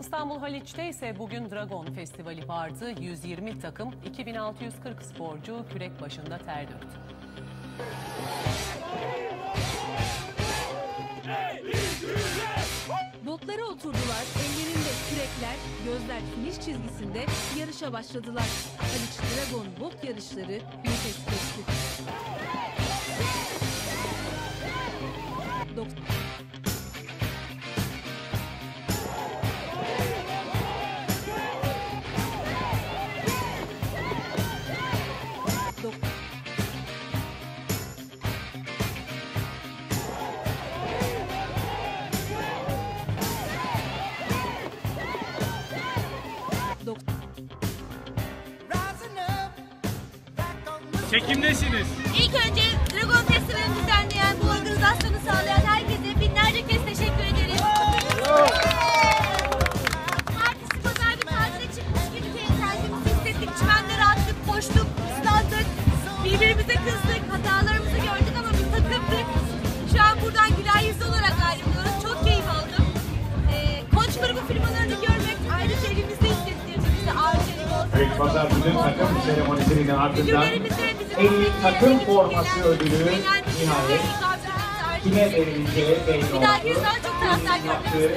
İstanbul Haliç'te ise bugün Dragon Festivali vardı. 120 takım, 2640 sporcu kürek başında ter döktü. Botlara oturdular, ellerinde kürekler, gözler finish çizgisinde yarışa başladılar. Haliç Dragon bot yarışları nefes kesti. Çekimdesiniz. İlk önce Dragon Festival'i düzenleyen, bu organizasyonu sağlayan herkese binlerce kez teşekkür ederiz. Cumartesi pazar bir tatile çıkmış gibi kendimizi hissettik. Çimenlere attık, koştuk, ıslandık. Birbirimize kızdık, hatalarımızı gördük ama bir takımdık. Şu an buradan güler yüzlü olarak ayrılıyoruz. Çok keyif aldım. Ee, koç grubu firmalarını görmek ayrıca evimizde hissettirdi bizi. Arçelik olsun. Evet, pazar günü takım seremonisinin ardından Figürlerimize en iyi takım forması ödülü nihayet kime verileceği belli Bir oldu. dahaki yüzyılda çok taraftar görmek istiyoruz.